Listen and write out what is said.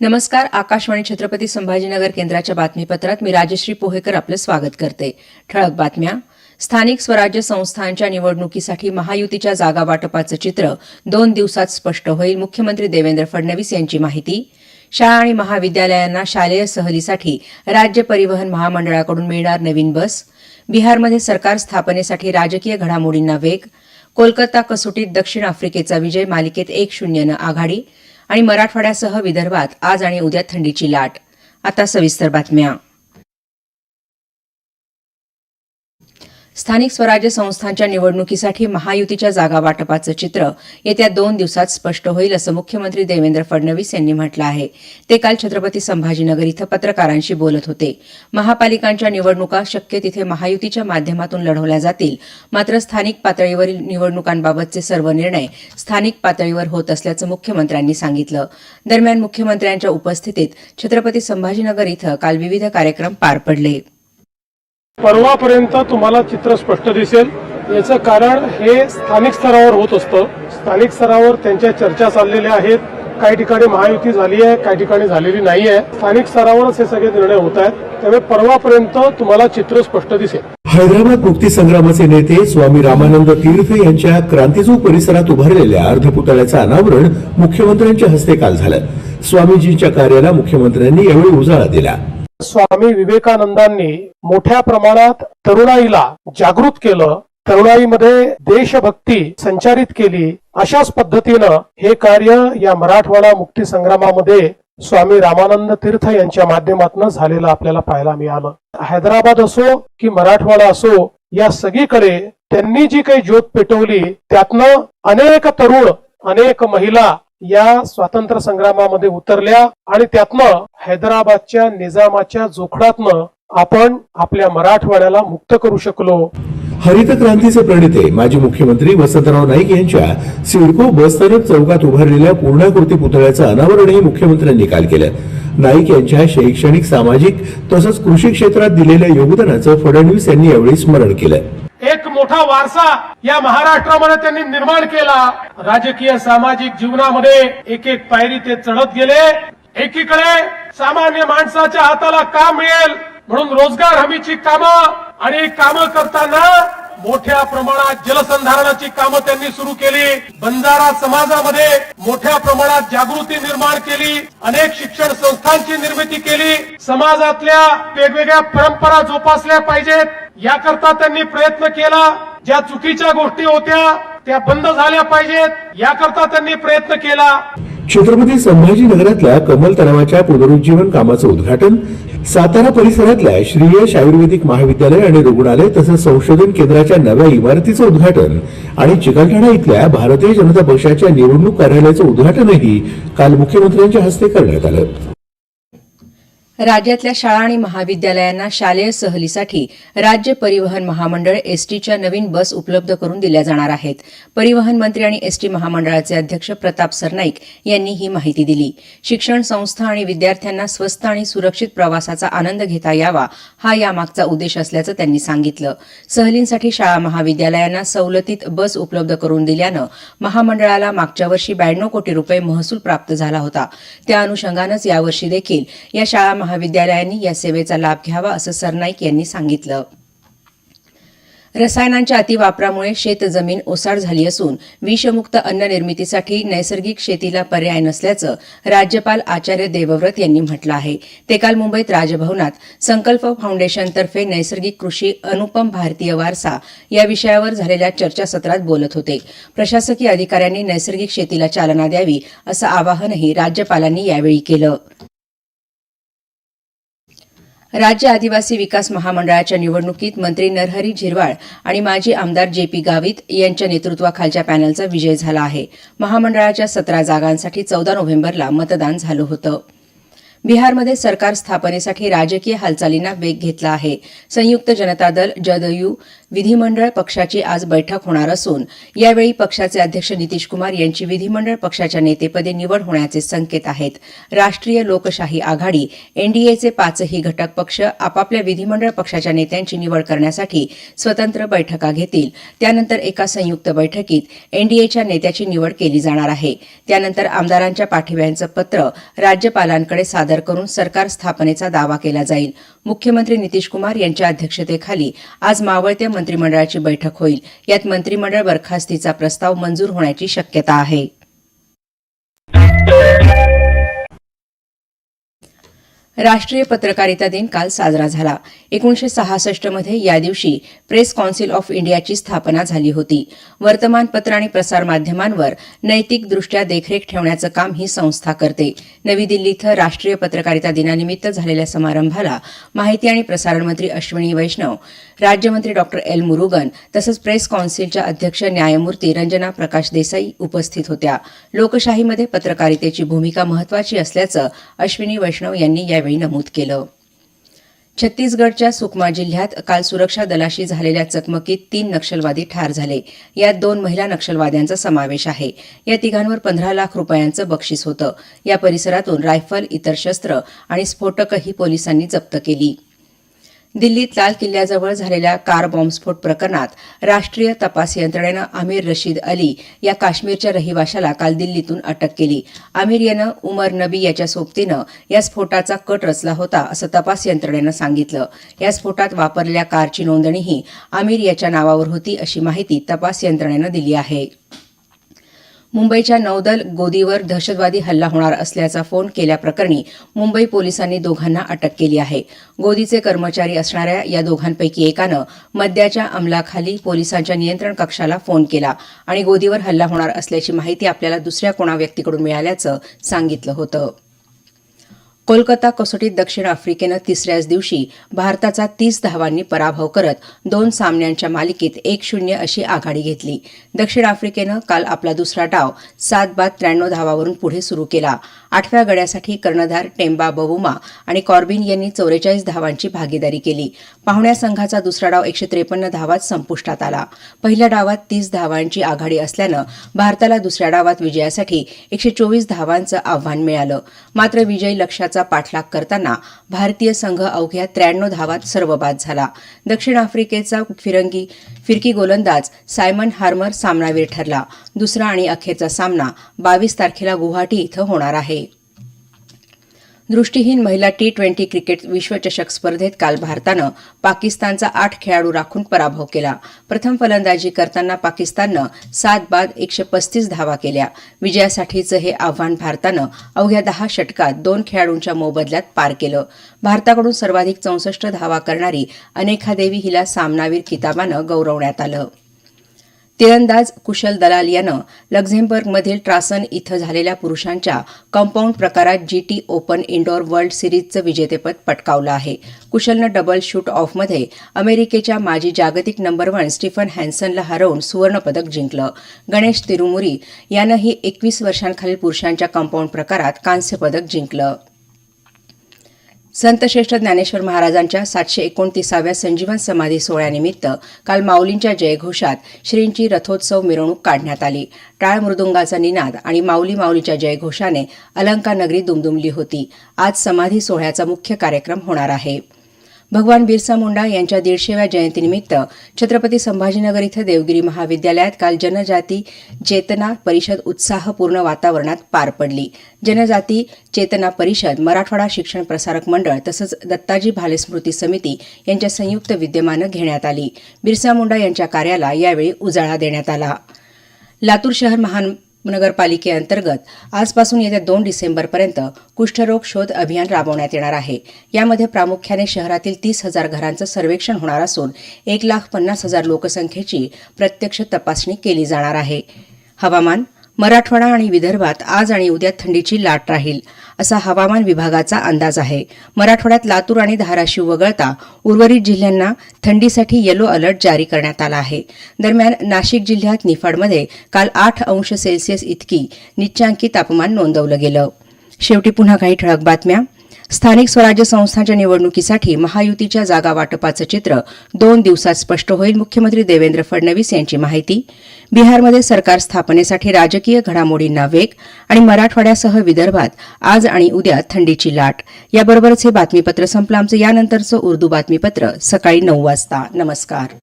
नमस्कार आकाशवाणी छत्रपती संभाजीनगर केंद्राच्या बातमीपत्रात मी राजश्री पोहेकर आपलं स्वागत करते. ठळक बातम्या. स्थानिक स्वराज्य संस्थांच्या निवडणुकीसाठी महायुतीच्या जागा वाटपाचं चित्र दोन दिवसात स्पष्ट होईल मुख्यमंत्री देवेंद्र फडणवीस यांची माहिती. शाळा आणि महाविद्यालयांना शालेय सहलीसाठी राज्य परिवहन महामंडळाकडून मिळणार नवीन बस. बिहारमध्ये सरकार स्थापनेसाठी राजकीय घडामोडींना वेग. कोलकाता कसोटीत दक्षिण आफ्रिकेचा विजय मालिकेत एक शून्यनं आघाडी. आणि मराठवाड्यासह विदर्भात आज आणि उद्या थंडीची लाट. आता सविस्तर बातम्या. स्थानिक स्वराज्य संस्थांच्या निवडणुकीसाठी महायुतीच्या जागा वाटपाचं चित्र येत्या दोन दिवसात स्पष्ट होईल असं मुख्यमंत्री देवेंद्र फडणवीस यांनी म्हटलं आहे. ते काल छत्रपती संभाजीनगर इथं पत्रकारांशी बोलत होते. महापालिकांच्या निवडणुका शक्य तिथे महायुतीच्या माध्यमातून लढवल्या जातील. मात्र स्थानिक पातळीवरील निवडणुकांबाबतचे सर्व निर्णय स्थानिक पातळीवर होत असल्याचं मुख्यमंत्र्यांनी सांगितलं. दरम्यान मुख्यमंत्र्यांच्या उपस्थितीत छत्रपती संभाजीनगर इथं काल विविध कार्यक्रम पार पडले. परवापर्यंत तुम्हाला चित्र स्पष्ट दिसेल. याचं कारण हे स्थानिक स्तरावर होत असतं. स्थानिक स्तरावर त्यांच्या चर्चा चाललेल्या आहेत. काही ठिकाणी महायुती झाली आहे काही ठिकाणी झालेली नाही आहे. स्थानिक स्तरावरच हे सगळे निर्णय होत आहेत. त्यामुळे परवापर्यंत तुम्हाला चित्र स्पष्ट दिसेल. हैदराबाद मुक्ती संग्रामाचे नेते स्वामी रामानंद तीर्थ यांच्या क्रांतीचौक परिसरात उभारलेल्या अर्धपुतळ्याचं अनावरण मुख्यमंत्र्यांच्या हस्ते काल झालं. स्वामीजींच्या कार्याला मुख्यमंत्र्यांनी यावेळी उजाळा दिला. स्वामी विवेकानंदांनी मोठ्या प्रमाणात तरुणाईला जागृत केलं. तरुणाईमध्ये देशभक्ती संचारित केली. अशाच पद्धतीनं हे कार्य या मराठवाडा मुक्ती संग्रामामध्ये स्वामी रामानंद तीर्थ यांच्या माध्यमातून झालेलं आपल्याला पाहायला मिळालं. हैदराबाद असो की मराठवाडा असो या सगळीकडे त्यांनी जी काही ज्योत पेटवली त्यातनं अनेक तरुण अनेक महिला या स्वातंत्र्य संग्रामामध्ये उतरल्या आणि त्यातनं हैदराबादच्या निजामाच्या जोखडातनं आपण आपल्या मराठवाड्याला मुक्त करू शकलो. हरित क्रांतीचे प्रणेते माजी मुख्यमंत्री वसंतराव नाईक यांच्या सिडको बसस्थानक चौकात उभारलेल्या पूर्णाकृती पुतळ्याचं अनावरणही मुख्यमंत्र्यांनी काल केलं. नाईक यांच्या शैक्षणिक सामाजिक तसंच कृषी क्षेत्रात दिलेल्या योगदानाचं फडणवीस यांनी यावेळी स्मरण केलं. एक मोठा वारसा या महाराष्ट्रामध्ये त्यांनी निर्माण केला. राजकीय सामाजिक जीवनामध्ये एक एक पायरी ते चढत गेले. एकीकडे सामान्य माणसाच्या हाताला काम मिळेल म्हणून रोजगार हमीची कामं आणि कामं करताना मोठ्या प्रमाणात जलसंधारणाची कामं त्यांनी सुरू केली. बंजारा समाजामध्ये मोठ्या प्रमाणात जागृती निर्माण केली. अनेक शिक्षण संस्थांची निर्मिती केली. समाजातल्या वेगवेगळ्या परंपरा जोपासल्या पाहिजेत. याकरता त्यांनी प्रयत्न केला ज्या चुकीच्या गोष्टी होत्या त्या बंद झाल्या पाहिजेत. याकरता त्यांनी प्रयत्न केला. छत्रपती संभाजीनगरातल्या कमल तलावाच्या पुनरुज्जीवन कामाचं उद्घाटन सातारा परिसरातल्या श्रीयश आयुर्वेदिक महाविद्यालय आणि रुग्णालय तसंच संशोधन केंद्राच्या नव्या इमारतीचं उद्घाटन आणि चिकलठाणा इथल्या भारतीय जनता पक्षाच्या निवडणूक कार्यालयाचं उद्घाटनही काल मुख्यमंत्र्यांच्या हस्ते करण्यात आलं. राज्यातल्या शाळा आणि महाविद्यालयांना शालेय सहलीसाठी राज्य परिवहन महामंडळ एसटीच्या नवीन बस उपलब्ध करून दिल्या जाणार आहेत. परिवहन मंत्री आणि एसटी महामंडळाचे अध्यक्ष प्रताप सरनाईक यांनी ही माहिती दिली. शिक्षण संस्था आणि विद्यार्थ्यांना स्वस्त आणि सुरक्षित प्रवासाचा आनंद घेता यावा हा यामागचा उद्देश असल्याचं त्यांनी सांगितलं. सहलींसाठी शाळा महाविद्यालयांना सवलतीत बस उपलब्ध करून दिल्यानं महामंडळाला मागच्या वर्षी ब्याण्णव कोटी रुपये महसूल प्राप्त झाला होता. त्या अनुषंगानंच यावर्षी देखील या शाळा महाविद्यालयांनी या सेवेचा लाभ घ्यावा असं सरनाईक यांनी सांगितलं. रसायनांच्या अतिवापरामुळे शेतजमीन ओसाड झाली असून विषमुक्त अन्न निर्मितीसाठी नैसर्गिक शेतीला पर्याय नसल्याचं राज्यपाल आचार्य देवव्रत यांनी म्हटलं आहे. ते काल मुंबईत राजभवनात संकल्प फाउंडेशनतर्फे नैसर्गिक कृषी अनुपम भारतीय वारसा या विषयावर झालेल्या चर्चासत्रात बोलत होते. प्रशासकीय अधिकाऱ्यांनी नैसर्गिक शेतीला चालना द्यावी असं आवाहनही राज्यपालांनी यावेळी केलं. राज्य आदिवासी विकास महामंडळाच्या निवडणुकीत मंत्री नरहरी झिरवाळ आणि माजी आमदार जे पी गावित यांच्या नेतृत्वाखालच्या पॅनलचा विजय झाला आहे. महामंडळाच्या सतरा जागांसाठी चौदा नोव्हेंबरला मतदान झालं होतं. बिहारमध्ये सरकार स्थापनेसाठी राजकीय हालचालींना वेग घेतला आहे. संयुक्त जनता दल जदयू विधिमंडळ पक्षाची आज बैठक होणार असून यावेळी पक्षाचे अध्यक्ष नितीश कुमार यांची विधिमंडळ पक्षाच्या नेतेपदी निवड होण्याचे संकेत आहेत. राष्ट्रीय लोकशाही आघाडी एनडीएचे पाचही घटक पक्ष आपापल्या विधिमंडळ पक्षाच्या नेत्यांची निवड करण्यासाठी स्वतंत्र बैठका घेतील. त्यानंतर एका संयुक्त बैठकीत एनडीएच्या नेत्याची निवड केली जाणार आहे. त्यानंतर आमदारांच्या पाठिंब्यांचं पत्र राज्यपालांकडे सादर करून सरकार स्थापनेचा दावा केला जाईल. मुख्यमंत्री नितीश कुमार यांच्या अध्यक्षतेखाली आज मावळत्या मंत्रिमंडळाची बैठक होईल. यात मंत्रिमंडळ बरखास्तीचा प्रस्ताव मंजूर होण्याची शक्यता आहे. राष्ट्रीय पत्रकारिता दिन काल साजरा झाला. एकोणीशे सहासष्टमध्ये या दिवशी प्रेस कौन्सिल ऑफ इंडियाची स्थापना झाली होती. वर्तमानपत्र आणि प्रसारमाध्यमांवर नैतिकदृष्ट्या देखरेख ठेवण्याचं काम ही संस्था करते. नवी दिल्ली इथं राष्ट्रीय पत्रकारिता दिनानिमित्त झालेल्या समारंभाला माहिती आणि प्रसारण मंत्री अश्विनी वैष्णव राज्यमंत्री डॉक्टर एल. मुरुगन तसंच प्रेस कौन्सिलच्या अध्यक्ष न्यायमूर्ती रंजना प्रकाश देसाई उपस्थित होत्या. लोकशाहीमध्ये पत्रकारितेची भूमिका महत्वाची असल्याचं अश्विनी वैष्णव यांनी यावेळी नमूद केलं. छत्तीसगडच्या सुकमा जिल्ह्यात काल सुरक्षा दलाशी झालेल्या चकमकीत तीन नक्षलवादी ठार झाले. यात दोन महिला नक्षलवाद्यांचा समावेश आहे. या तिघांवर पंधरा लाख रुपयांचं बक्षीस होतं. या परिसरातून रायफल इतर शस्त्र आणि स्फोटकही पोलिसांनी जप्त केली. दिल्लीत लाल किल्ल्याजवळ झालेल्या कार बॉम्बस्फोट प्रकरणात राष्ट्रीय तपास यंत्रणेनं आमिर रशीद अली या काश्मीरच्या रहिवाशाला काल दिल्लीतून अटक केली. आमिर यानं उमर नबी याच्या सोबतीनं या स्फोटाचा कट रचला होता असं तपास यंत्रणेनं सांगितलं. या स्फोटात वापरलेल्या कारची नोंदणीही आमिर याच्या नावावर होती अशी माहिती तपास यंत्रणेनं दिली आहे. मुंबईच्या नौदल गोदीवर दहशतवादी हल्ला होणार असल्याचा फोन केल्याप्रकरणी मुंबई पोलिसांनी दोघांना अटक केली आहे. गोदीचे कर्मचारी असणाऱ्या या दोघांपैकी एकानं मद्याच्या अंमलाखाली पोलिसांच्या नियंत्रण कक्षाला फोन केला आणि गोदीवर हल्ला होणार असल्याची माहिती आपल्याला दुसऱ्या कोणा व्यक्तीकडून मिळाल्याचं सांगितलं होतं. कोलकाता कसोटीत दक्षिण आफ्रिकेनं तिसऱ्याच दिवशी भारताचा तीस धावांनी पराभव करत दोन सामन्यांच्या मालिकेत एक शून्य अशी आघाडी घेतली. दक्षिण आफ्रिकेनं काल आपला दुसरा डाव सात बाद त्र्याण्णव धावावरून पुढे सुरू केला. आठव्या गड्यासाठी कर्णधार टेम्बा बवुमा आणि कॉर्बिन यांनी चौवेचाळीस धावांची भागीदारी केली. पाहुण्या संघाचा दुसरा डाव एकशे त्रेपन्न धावात संपुष्टात आला. पहिल्या डावात तीस धावांची आघाडी असल्यानं भारताला दुसऱ्या डावात विजयासाठी एकशे चोवीस धावांचं आव्हान मिळालं. मात्र विजयी लक्ष्याचा पाठलाग करताना भारतीय संघ अवघ्या त्र्याण्णव धावात सर्वबाद झाला. दक्षिण आफ्रिकेचा फिरंगी फिरकी गोलंदाज सायमन हार्मर सामनावीर ठरला. दुसरा आणि अखेरचा सामना बावीस तारखेला गुवाहाटी इथं होणार आहे. दृष्टीहीन महिला टी ट्वेंटी क्रिकेट विश्वचषक स्पर्धेत काल भारतानं पाकिस्तानचा आठ खेळाडू राखून पराभव केला. प्रथम फलंदाजी करताना पाकिस्ताननं सात बाद एकशे पस्तीस धावा केल्या. विजयासाठीचं हे आव्हान भारतानं अवघ्या दहा षटकात दोन खेळाडूंच्या मोबदल्यात पार केलं. भारताकडून सर्वाधिक चौसष्ट धावा करणारी अनेखा देवी हिला सामनावीर किताबानं गौरवण्यात आलं. तिरंदाज कुशल दलाल यानं लक्झेंबर्गमधील ट्रासन इथं झालेल्या पुरुषांच्या कंपाऊंड प्रकारात जीटी ओपन इंडोर वर्ल्ड सिरीजचं विजेतेपद पटकावलं आहे. कुशलनं डबल शूट ऑफमध्ये अमेरिकेच्या माजी जागतिक नंबर वन स्टीफन हॅन्सनला हरवून सुवर्णपदक जिंकलं. गणेश तिरुमुरी यानंही एकवीस वर्षांखालील पुरुषांच्या कंपाऊंड प्रकारात कांस्यपदक जिंकलं. संतश्रेष्ठ ज्ञानेश्वर महाराजांच्या सातशे एकोणतीसाव्या संजीवन समाधी सोहळ्यानिमित्त काल माऊलींच्या जयघोषात श्रींची रथोत्सव मिरवणूक काढण्यात आली. टाळ मृदुंगाचा निनाद आणि माऊली माऊलीच्या जयघोषाने अलंका नगरी दुमदुमली होती. आज समाधी सोहळ्याचा मुख्य कार्यक्रम होणार आहे. भगवान बिरसा मुंडा यांच्या दीडशेव्या जयंतीनिमित्त छत्रपती संभाजीनगर इथं देवगिरी महाविद्यालयात काल जनजाती चेतना परिषद उत्साहपूर्ण वातावरणात पार पडली. जनजाती चेतना परिषद मराठवाडा शिक्षण प्रसारक मंडळ तसंच दत्ताजी भाले स्मृती समिती यांच्या संयुक्त विद्यमानं घेण्यात आली. बिरसा मुंडा यांच्या कार्याला यावेळी उजाळा देण्यात आला. लातूर शहर महान नगरपालिकेअंतर्गत आजपासून येत्या दोन डिसेंबरपर्यंत कुष्ठरोग शोध अभियान राबवण्यात येणार आहे. यामध्ये प्रामुख्याने शहरातील तीस हजार घरांचं सर्वेक्षण होणार असून एक लाख पन्नास हजार लोकसंख्येची प्रत्यक्ष तपासणी केली जाणार आहे. हवामान मराठवाडा आणि विदर्भात आज आणि उद्या थंडीची लाट राहील. असा हवामान विभागाचा अंदाज आहे. मराठवाड्यात लातूर आणि धाराशिव वगळता उर्वरित जिल्ह्यांना थंडीसाठी येलो अलर्ट जारी करण्यात आला आहे. दरम्यान नाशिक जिल्ह्यात निफाडमध्ये काल आठ अंश सेल्सिअस इतकी निच्चांकी तापमान नोंदवलं गेलं. शेवटी पुन्हा काही ठळक बातम्या. स्थानिक स्वराज्य संस्थांच्या निवडणुकीसाठी महायुतीच्या जागा वाटपाचं चित्र दोन दिवसात स्पष्ट होईल मुख्यमंत्री देवेंद्र फडणवीस यांची माहिती. बिहारमध्ये सरकार स्थापनेसाठी राजकीय घडामोडींना वेग आणि मराठवाड्यासह विदर्भात आज आणि उद्या थंडीची लाट. याबरोबरच हे बातमीपत्र संपलं. आमचं यानंतरचं उर्दू बातमीपत्र सकाळी नऊ वाजता. नमस्कार.